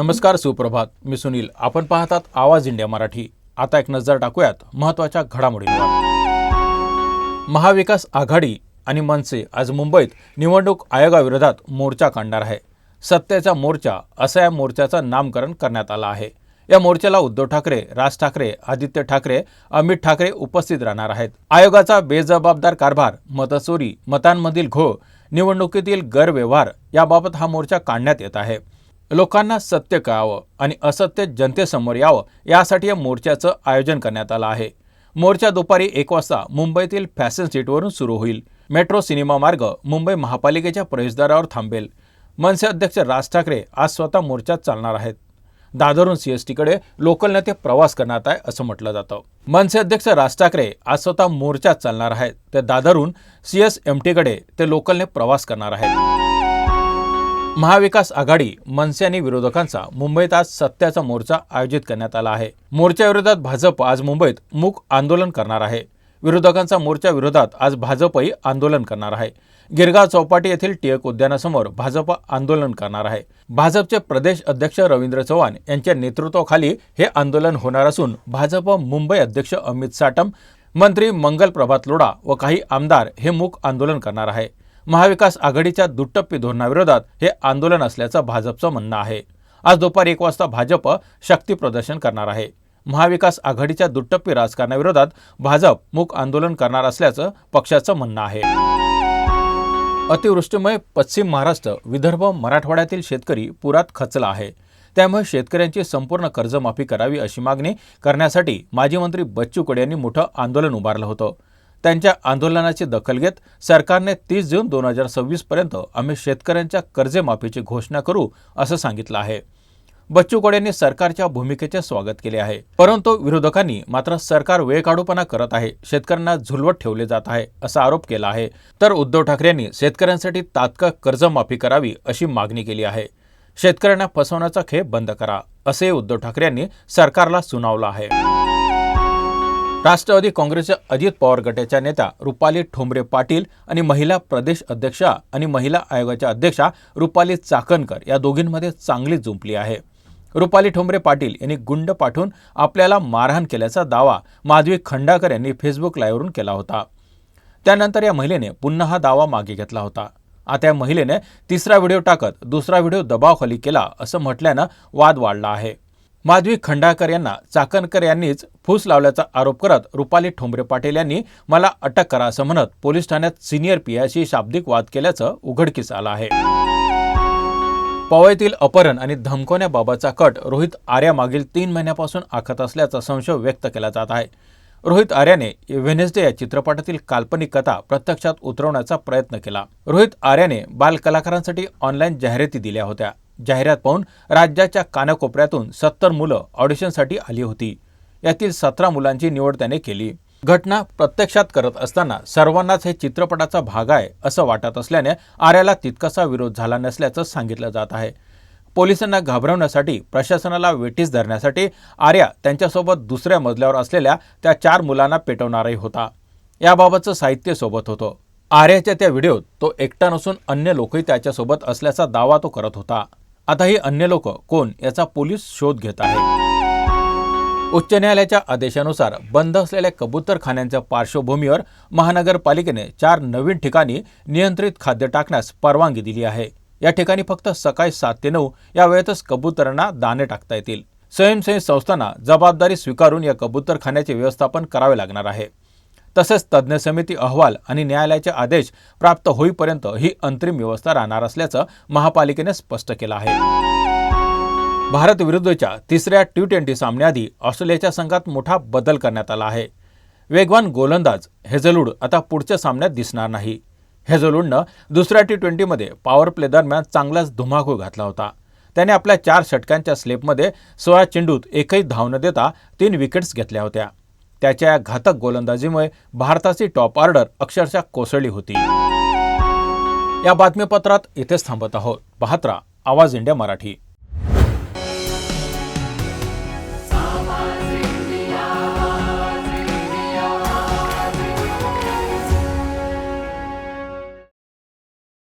नमस्कार सुप्रभात. मी सुनील. आपण पाहतात आवाज इंडिया मराठी. आता एक नजर टाकूयात महत्त्वाच्या घडामोडींवर. महाविकास आघाडी आणि मनसे आज मुंबईत निवडणूक आयोगाविरोधात मोर्चा काढणार आहे. सत्तेचा मोर्चा असं या मोर्चाचं नामकरण करण्यात आलं आहे. या मोर्चाला उद्धव ठाकरे राज ठाकरे आदित्य ठाकरे अमित ठाकरे उपस्थित राहणार आहेत. आयोगाचा बेजबाबदार कारभार मतचोरी मतांमधील घोळ निवडणुकीतील गैरव्यवहार याबाबत हा मोर्चा काढण्यात येत आहे. लोकांना सत्य कळावं आणि असत्य जनतेसमोर यावं यासाठी या मोर्चाचं आयोजन करण्यात आलं आहे. मोर्चा दुपारी एक वाजता मुंबईतील फॅशन सीटवरून सुरू होईल. मेट्रो सिनेमा मार्ग मुंबई महापालिकेच्या प्रवेशद्वारावर थांबेल. मनसे अध्यक्ष राज ठाकरे आज स्वतः मोर्चात चालणार आहेत. दादरहून सीएसटीकडे लोकल नेते प्रवास करण्यात आहे असं म्हटलं जातं. मनसे अध्यक्ष राज ठाकरे आज स्वतः मोर्चात चालणार आहेत. तर दादरहून सीएसएमटीकडे एम टीकडे ते लोकलने प्रवास करणार आहेत. महाविकास आघाडी मनसे आणि विरोधकांचा मुंबईत आज सत्याचा मोर्चा आयोजित करण्यात आला आहे. मोर्चाविरोधात भाजप आज मुंबईत मूक आंदोलन करणार आहे. विरोधकांचा मोर्चा विरोधात आज भाजपही आंदोलन करणार आहे. गिरगाव चौपाटी येथील टिळक उद्यानासमोर भाजप आंदोलन करणार आहे. भाजपचे प्रदेश अध्यक्ष रवींद्र चव्हाण यांच्या नेतृत्वाखाली हे आंदोलन होणार असून भाजप मुंबई अध्यक्ष अमित साटम मंत्री मंगल प्रभात लोढा व काही आमदार हे मूक आंदोलन करणार आहे. महाविकास आघाडीच्या दुट्टप्पी धोरणाविरोधात हे आंदोलन असल्याचं भाजपचं म्हणणं आहे. आज दुपारी एक वाजता भाजप शक्ती प्रदर्शन करणार आहे. महाविकास आघाडीच्या दुट्टप्पी राजकारणाविरोधात भाजप मूक आंदोलन करणार असल्याचं पक्षाचं म्हणणं आहे. अतिवृष्टीमुळे पश्चिम महाराष्ट्र विदर्भ मराठवाड्यातील शेतकरी पुरात खचला आहे. त्यामुळे शेतकऱ्यांची संपूर्ण कर्जमाफी करावी अशी मागणी करण्यासाठी माजी मंत्री बच्चू कडू यांनी मोठं आंदोलन उभारलं होतं. त्यांच्या आंदोलनाची दखल घेत सरकारने तीस जून दोन हजार सव्वीसपर्यंत आम्ही शेतकऱ्यांच्या कर्जमाफीची घोषणा करू असं सांगितलं आहे. बच्चू कडू यांनी सरकारच्या भूमिकेचे स्वागत केले आहे. परंतु विरोधकांनी मात्र सरकार वेळ काढूपणा करत आहे. शेतकऱ्यांना झुलवत ठेवले जात आहे असा आरोप केला आहे. तर उद्धव ठाकरे यांनी शेतकऱ्यांसाठी तात्काळ कर्जमाफी करावी अशी मागणी केली आहे. शेतकऱ्यांना फसवण्याचा खेप बंद करा असे उद्धव ठाकरे यांनी सरकारला सुनावलं आहे. राष्ट्रवादी काँग्रेसच्या अजित पवार गटाच्या नेत्या रुपाली ठोंबरे पाटील आणि महिला प्रदेश अध्यक्षा आणि महिला आयोगाच्या अध्यक्षा रुपाली चाकणकर या दोघींमध्ये चांगली जुंपली आहे. रुपाली ठोंबरे पाटील यांनी गुंड पाठवून आपल्याला मारहाण केल्याचा दावा माधवी खंडाकर यांनी फेसबुक लाईव्हवरून केला होता. त्यानंतर या महिलेने पुन्हा हा दावा मागे घेतला होता. आता या महिलेने तिसरा व्हिडिओ टाकत दुसरा व्हिडिओ दबावखाली केला असं म्हटल्यानं वाद वाढला आहे. माधवी खंडाकर यांना चाकणकर यांनीच फूस लावल्याचा आरोप करत रुपाली ठोंबरे पाटील यांनी मला अटक करा असं म्हणत पोलीस ठाण्यात सिनियर पियाशी शाब्दिक वाद केल्याचं उघडकीस आलं आहे. पवईतील अपहरण आणि धमकवण्याबाबतचा कट रोहित आर्या मागील तीन महिन्यापासून आखत असल्याचा संशय व्यक्त केला जात आहे. रोहित आर्याने वेनेस्डे या चित्रपटातील काल्पनिक कथा प्रत्यक्षात उतरवण्याचा प्रयत्न केला. रोहित आर्याने बालकलाकारांसाठी ऑनलाईन जाहिराती दिल्या होत्या. जाहिरात पाहून राज्याच्या कानाकोपऱ्यातून सत्तर मुलं ऑडिशनसाठी आली होती. यातील सतरा मुलांची निवड त्याने केली. घटना प्रत्यक्षात करत असताना सर्वांनाच हे चित्रपटाचा भाग आहे असं वाटत असल्याने आर्याला तितकासा विरोध झाला नसल्याचं सांगितलं जात आहे. पोलिसांना घाबरवण्यासाठी प्रशासनाला वेटीस धरण्यासाठी आर्या त्यांच्यासोबत दुसऱ्या मजल्यावर असलेल्या त्या चार मुलांना पेटवणाराही होता. याबाबतचं साहित्य सोबत होतं. आर्याच्या त्या व्हिडिओत तो एकटा नसून अन्य लोकही त्याच्यासोबत असल्याचा दावा तो करत होता. आता ही अन्य लोक कोण याचा पोलीस शोध घेत आहे उच्च न्यायालयाच्या आदेशानुसार बंद असलेल्या कबूतरखान्यांच्या पार्श्वभूमीवर महानगरपालिकेने चार नवीन ठिकाणी नियंत्रित खाद्य टाकण्यास परवानगी दिली आहे. या ठिकाणी फक्त सकाळी सात ते नऊ या वेळेतच कबुतरांना दाणे टाकता येतील. स्वयंसेवी संस्थांना जबाबदारी स्वीकारून या कबूतरखान्याचे व्यवस्थापन करावे लागणार आहे. तसेच तज्ज्ञ समिती अहवाल आणि न्यायालयाचे आदेश प्राप्त होईपर्यंत ही अंतरिम व्यवस्था राहणार असल्याचं महापालिकेने स्पष्ट केलं आहे. भारत विरुद्धच्या तिसऱ्या टी ट्वेंटी सामन्याआधी ऑस्ट्रेलियाच्या संघात मोठा बदल करण्यात आला आहे. वेगवान गोलंदाज हेझलवूड आता पुढच्या सामन्यात दिसणार नाही. हेझलवूडनं दुसऱ्या टी ट्वेंटीमध्ये पॉवर प्ले दरम्यान चांगलाच धुमाकूळ घातला होता. त्याने आपल्या चार षटकांच्या स्लेपमध्ये सोळा चेंडूत एकही धाव न देता तीन विकेट्स घेतल्या होत्या. त्याच्या या घातक गोलंदाजीमुळे भारताची टॉप ऑर्डर अक्षरशः कोसळली होती. या बातमीपत्रात इथेच थांबत आहोत. पाहत आवाज इंडिया मराठी.